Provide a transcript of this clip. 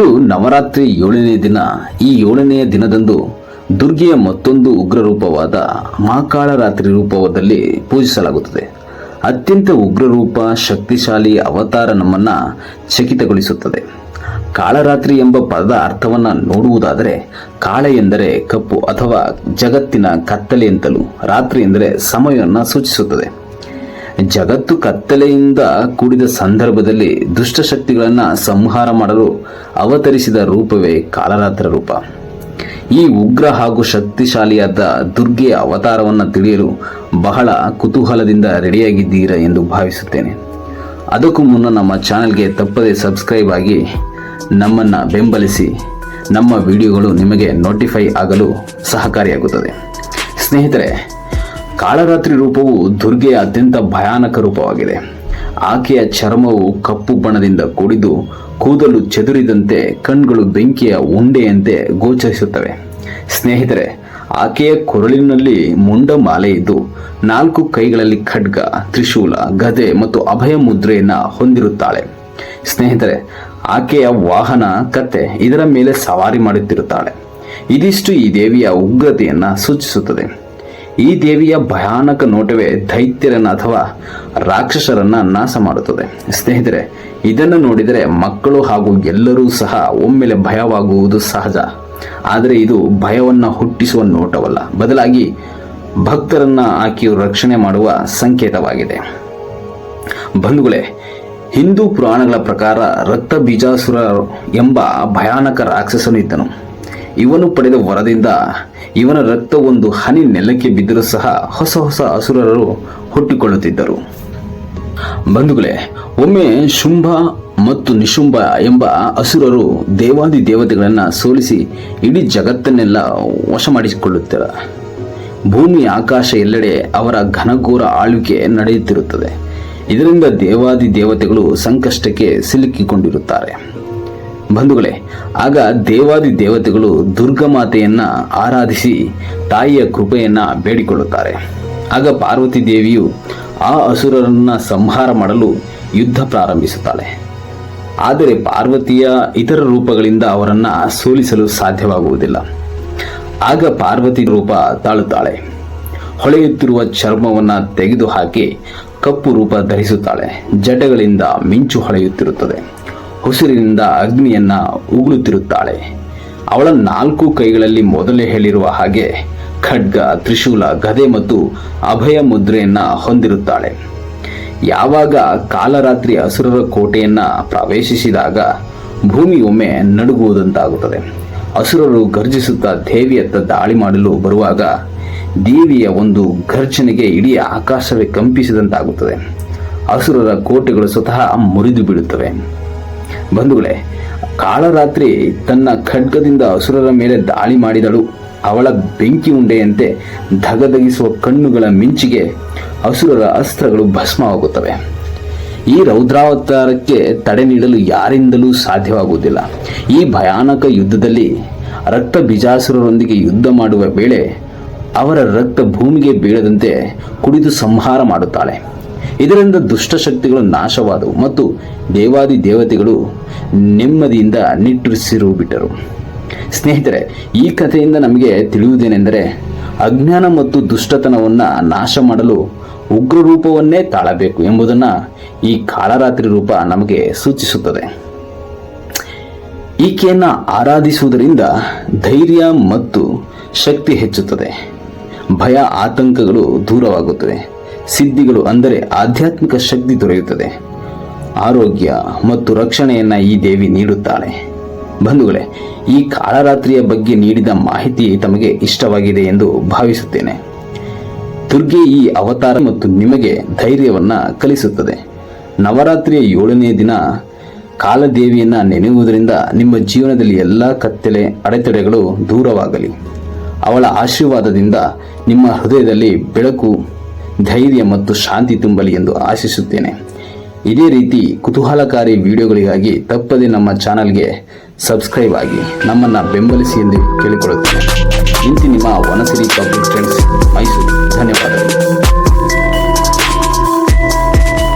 ಇಂದು ನವರಾತ್ರಿ ಏಳನೇ ದಿನ. ಈ ಏಳನೆಯ ದಿನದಂದು ದುರ್ಗೆಯ ಮತ್ತೊಂದು ಉಗ್ರ ರೂಪವಾದ ಮಹಾಕಾಳರಾತ್ರಿ ರೂಪದಲ್ಲಿ ಪೂಜಿಸಲಾಗುತ್ತದೆ. ಅತ್ಯಂತ ಉಗ್ರ ರೂಪ ಶಕ್ತಿಶಾಲಿ ಅವತಾರ ನಮ್ಮನ್ನ ಚಕಿತಗೊಳಿಸುತ್ತದೆ. ಕಾಳರಾತ್ರಿ ಎಂಬ ಪದದ ಅರ್ಥವನ್ನ ನೋಡುವುದಾದರೆ, ಕಾಳ ಎಂದರೆ ಕಪ್ಪು ಅಥವಾ ಜಗತ್ತಿನ ಕತ್ತಲೆ ಅಂತಲೂ, ರಾತ್ರಿ ಎಂದರೆ ಸಮಯವನ್ನು ಸೂಚಿಸುತ್ತದೆ. ಜಗತ್ತು ಕತ್ತಲೆಯಿಂದ ಕೂಡಿದ ಸಂದರ್ಭದಲ್ಲಿ ದುಷ್ಟಶಕ್ತಿಗಳನ್ನು ಸಂಹಾರ ಮಾಡಲು ಅವತರಿಸಿದ ರೂಪವೇ ಕಾಲರಾತ್ರ ರೂಪ. ಈ ಉಗ್ರ ಹಾಗೂ ಶಕ್ತಿಶಾಲಿಯಾದ ದುರ್ಗೆಯ ಅವತಾರವನ್ನು ತಿಳಿಯಲು ಬಹಳ ಕುತೂಹಲದಿಂದ ರೆಡಿಯಾಗಿದ್ದೀರಾ ಎಂದು ಭಾವಿಸುತ್ತೇನೆ. ಅದಕ್ಕೂ ಮುನ್ನ ನಮ್ಮ ಚಾನೆಲ್ಗೆ ತಪ್ಪದೆ ಸಬ್ಸ್ಕ್ರೈಬ್ ಆಗಿ ನಮ್ಮನ್ನು ಬೆಂಬಲಿಸಿ, ನಮ್ಮ ವಿಡಿಯೋಗಳು ನಿಮಗೆ ನೋಟಿಫೈ ಆಗಲು ಸಹಕಾರಿಯಾಗುತ್ತದೆ. ಸ್ನೇಹಿತರೆ ಕಾಳರಾತ್ರಿ ರೂಪವು ದುರ್ಗೆಯ ಅತ್ಯಂತ ಭಯಾನಕ ರೂಪವಾಗಿದೆ. ಆಕೆಯ ಚರ್ಮವು ಕಪ್ಪು ಬಣ್ಣದಿಂದ ಕೂಡಿದು ಕೂದಲು ಚದುರಿದಂತೆ ಕಣ್ಗಳು ಬೆಂಕಿಯ ಉಂಡೆಯಂತೆ ಗೋಚರಿಸುತ್ತವೆ. ಸ್ನೇಹಿತರೆ, ಆಕೆಯ ಕೊರಳಿನಲ್ಲಿ ಮುಂಡ ಮಾಲೆ ಇದ್ದು ನಾಲ್ಕು ಕೈಗಳಲ್ಲಿ ಖಡ್ಗ, ತ್ರಿಶೂಲ, ಗದೆ ಮತ್ತು ಅಭಯ ಮುದ್ರೆಯನ್ನು ಹೊಂದಿರುತ್ತಾಳೆ. ಸ್ನೇಹಿತರೆ, ಆಕೆಯ ವಾಹನ ಕತ್ತೆ ಇದರ ಮೇಲೆ ಸವಾರಿ ಮಾಡುತ್ತಿರುತ್ತಾಳೆ. ಇದಿಷ್ಟು ಈ ದೇವಿಯ ಉಗ್ರತೆಯನ್ನು ಸೂಚಿಸುತ್ತದೆ. ಈ ದೇವಿಯ ಭಯಾನಕ ನೋಟವೇ ದೈತ್ಯರನ್ನ ಅಥವಾ ರಾಕ್ಷಸರನ್ನ ನಾಶ ಮಾಡುತ್ತದೆ. ಸ್ನೇಹಿತರೆ, ಇದನ್ನು ನೋಡಿದರೆ ಮಕ್ಕಳು ಹಾಗೂ ಎಲ್ಲರೂ ಸಹ ಒಮ್ಮೆಲೆ ಭಯವಾಗುವುದು ಸಹಜ. ಆದರೆ ಇದು ಭಯವನ್ನ ಹುಟ್ಟಿಸುವ ನೋಟವಲ್ಲ. ಬದಲಾಗಿ ಭಕ್ತರನ್ನ ಆಕೆಯು ರಕ್ಷಣೆ ಮಾಡುವ ಸಂಕೇತವಾಗಿದೆ. ಬಂಧುಗಳೇ, ಹಿಂದೂ ಪುರಾಣಗಳ ಪ್ರಕಾರ ರಕ್ತ ಬೀಜಾಸುರ ಎಂಬ ಭಯಾನಕ ರಾಕ್ಷಸನು ಇದ್ದನು. ಇವನು ಪಡೆದ ವರದಿಂದ ಇವನ ರಕ್ತ ಒಂದು ಹನಿ ನೆಲಕ್ಕೆ ಬಿದ್ದರೂ ಸಹ ಹೊಸ ಹೊಸ ಅಸುರರು ಹುಟ್ಟಿಕೊಳ್ಳುತ್ತಿದ್ದರು. ಬಂಧುಗಳೇ, ಒಮ್ಮೆ ಶುಂಭ ಮತ್ತು ನಿಶುಂಭ ಎಂಬ ಅಸುರರು ದೇವಾದಿ ದೇವತೆಗಳನ್ನು ಸೋಲಿಸಿ ಇಡೀ ಜಗತ್ತನ್ನೆಲ್ಲ ವಶ ಮಾಡಿಸಿಕೊಳ್ಳುತ್ತಾರೆ. ಭೂಮಿ, ಆಕಾಶ ಎಲ್ಲೆಡೆ ಅವರ ಘನಘೋರ ಆಳ್ವಿಕೆ ನಡೆಯುತ್ತಿರುತ್ತದೆ. ಇದರಿಂದ ದೇವಾದಿ ದೇವತೆಗಳು ಸಂಕಷ್ಟಕ್ಕೆ ಸಿಲುಕಿಕೊಂಡಿರುತ್ತಾರೆ. ಬಂಧುಗಳೇ, ಆಗ ದೇವಾದಿ ದೇವತೆಗಳು ದುರ್ಗಮಾತೆಯನ್ನ ಆರಾಧಿಸಿ ತಾಯಿಯ ಕೃಪೆಯನ್ನ ಬೇಡಿಕೊಳ್ಳುತ್ತಾರೆ. ಆಗ ಪಾರ್ವತಿ ದೇವಿಯು ಆ ಅಸುರರನ್ನ ಸಂಹಾರ ಮಾಡಲು ಯುದ್ಧ ಪ್ರಾರಂಭಿಸುತ್ತಾಳೆ. ಆದರೆ ಪಾರ್ವತಿಯ ಇತರ ರೂಪಗಳಿಂದ ಅವರನ್ನು ಸೋಲಿಸಲು ಸಾಧ್ಯವಾಗುವುದಿಲ್ಲ. ಆಗ ಪಾರ್ವತಿ ರೂಪ ತಾಳುತ್ತಾಳೆ. ಹೊಳೆಯುತ್ತಿರುವ ಚರ್ಮವನ್ನು ತೆಗೆದುಹಾಕಿ ಕಪ್ಪು ರೂಪ ಧರಿಸುತ್ತಾಳೆ. ಜಟಗಳಿಂದ ಮಿಂಚು ಹೊಳೆಯುತ್ತಿರುತ್ತದೆ. ಉಸಿರಿನಿಂದ ಅಗ್ನಿಯನ್ನ ಉಗುಳುತ್ತಿರುತ್ತಾಳೆ. ಅವಳ ನಾಲ್ಕು ಕೈಗಳಲ್ಲಿ ಮೊದಲೇ ಹೇಳಿರುವ ಹಾಗೆ ಖಡ್ಗ, ತ್ರಿಶೂಲ, ಗದೆ ಮತ್ತು ಅಭಯ ಮುದ್ರೆಯನ್ನ ಹೊಂದಿರುತ್ತಾಳೆ. ಯಾವಾಗ ಕಾಲರಾತ್ರಿ ಹಸುರರ ಕೋಟೆಯನ್ನ ಪ್ರವೇಶಿಸಿದಾಗ ಭೂಮಿ ಒಮ್ಮೆ ನಡುಗುವುದಂತಾಗುತ್ತದೆ. ಅಸುರರು ಗರ್ಜಿಸುತ್ತಾ ದೇವಿಯತ್ತ ದಾಳಿ ಮಾಡಲು ಬರುವಾಗ ದೇವಿಯ ಒಂದು ಘರ್ಜನೆಗೆ ಇಡೀ ಆಕಾಶವೇ ಕಂಪಿಸಿದಂತಾಗುತ್ತದೆ. ಅಸುರರ ಕೋಟೆಗಳು ಸ್ವತಃ ಮುರಿದು ಬೀಳುತ್ತವೆ ಬಂಧುಗಳೇ, ಕಾಳರಾತ್ರಿ ತನ್ನ ಖಡ್ಗದಿಂದ ಅಸುರರ ಮೇಲೆ ದಾಳಿ ಮಾಡಿದಳು. ಅವಳ ಬೆಂಕಿ ಉಂಡೆಯಂತೆ ಧಗಧಗಿಸುವ ಕಣ್ಣುಗಳ ಮಿಂಚಿಗೆ ಅಸುರರ ಅಸ್ತ್ರಗಳು ಭಸ್ಮವಾಗುತ್ತವೆ. ಈ ರೌದ್ರಾವತಾರಕ್ಕೆ ತಡೆ ನೀಡಲು ಯಾರಿಂದಲೂ ಸಾಧ್ಯವಾಗುವುದಿಲ್ಲ. ಈ ಭಯಾನಕ ಯುದ್ಧದಲ್ಲಿ ರಕ್ತ ಬಿಜಾಸುರರೊಂದಿಗೆ ಯುದ್ಧ ಮಾಡುವ ವೇಳೆ ಅವರ ರಕ್ತ ಭೂಮಿಗೆ ಬೀಳದಂತೆ ಕುಡಿದು ಸಂಹಾರ ಮಾಡುತ್ತಾಳೆ. ಇದರಿಂದ ದುಷ್ಟಶಕ್ತಿಗಳು ನಾಶವಾದವು ಮತ್ತು ದೇವಾದಿ ದೇವತೆಗಳು ನೆಮ್ಮದಿಯಿಂದ ನಿಟ್ಟುಸಿರು ಬಿಟ್ಟರು. ಸ್ನೇಹಿತರೆ, ಈ ಕಥೆಯಿಂದ ನಮಗೆ ತಿಳಿಯುವುದೇನೆಂದರೆ, ಅಜ್ಞಾನ ಮತ್ತು ದುಷ್ಟತನವನ್ನು ನಾಶ ಮಾಡಲು ಉಗ್ರ ರೂಪವನ್ನೇ ತಾಳಬೇಕು ಎಂಬುದನ್ನು ಈ ಕಾಳರಾತ್ರಿ ರೂಪ ನಮಗೆ ಸೂಚಿಸುತ್ತದೆ. ಈಕೆಯನ್ನು ಆರಾಧಿಸುವುದರಿಂದ ಧೈರ್ಯ ಮತ್ತು ಶಕ್ತಿ ಹೆಚ್ಚುತ್ತದೆ. ಭಯ, ಆತಂಕಗಳು ದೂರವಾಗುತ್ತವೆ. ಸಿದ್ಧಿಗಳು ಅಂದರೆ ಆಧ್ಯಾತ್ಮಿಕ ಶಕ್ತಿ ದೊರೆಯುತ್ತದೆ. ಆರೋಗ್ಯ ಮತ್ತು ರಕ್ಷಣೆಯನ್ನು ಈ ದೇವಿ ನೀಡುತ್ತಾಳೆ. ಬಂಧುಗಳೇ, ಈ ಕಾಳರಾತ್ರಿಯ ಬಗ್ಗೆ ನೀಡಿದ ಮಾಹಿತಿ ತಮಗೆ ಇಷ್ಟವಾಗಿದೆ ಎಂದು ಭಾವಿಸುತ್ತೇನೆ. ದುರ್ಗೆ ಈ ಅವತಾರ ಮತ್ತು ನಿಮಗೆ ಧೈರ್ಯವನ್ನು ಕಲಿಸುತ್ತದೆ. ನವರಾತ್ರಿಯ ಏಳನೇ ದಿನ ಕಾಲದೇವಿಯನ್ನು ನೆನೆಯುವುದರಿಂದ ನಿಮ್ಮ ಜೀವನದಲ್ಲಿ ಎಲ್ಲ ಕತ್ತಲೆ, ಅಡೆತಡೆಗಳು ದೂರವಾಗಲಿ. ಅವಳ ಆಶೀರ್ವಾದದಿಂದ ನಿಮ್ಮ ಹೃದಯದಲ್ಲಿ ಬೆಳಕು ಧೈರ್ಯ ಮತ್ತು ಶಾಂತಿ ತುಂಬಲಿ ಎಂದು ಆಶಿಸುತ್ತೇನೆ. ಇದೇ ರೀತಿ ಕುತೂಹಲಕಾರಿ ವಿಡಿಯೋಗಳಿಗಾಗಿ ತಪ್ಪದೆ ನಮ್ಮ ಚಾನಲ್ಗೆ ಸಬ್ಸ್ಕ್ರೈಬ್ ಆಗಿ ನಮ್ಮನ್ನು ಬೆಂಬಲಿಸಿ ಎಂದು ಕೇಳಿಕೊಳ್ಳುತ್ತೇನೆ. ಇಂತಿ ನಿಮ್ಮ ವನಸಿರಿ ಪಬ್ಲಿಕ್ ಫ್ರೆಂಡ್ಸ್ ಮೈಸೂರು. ಧನ್ಯವಾದಗಳು.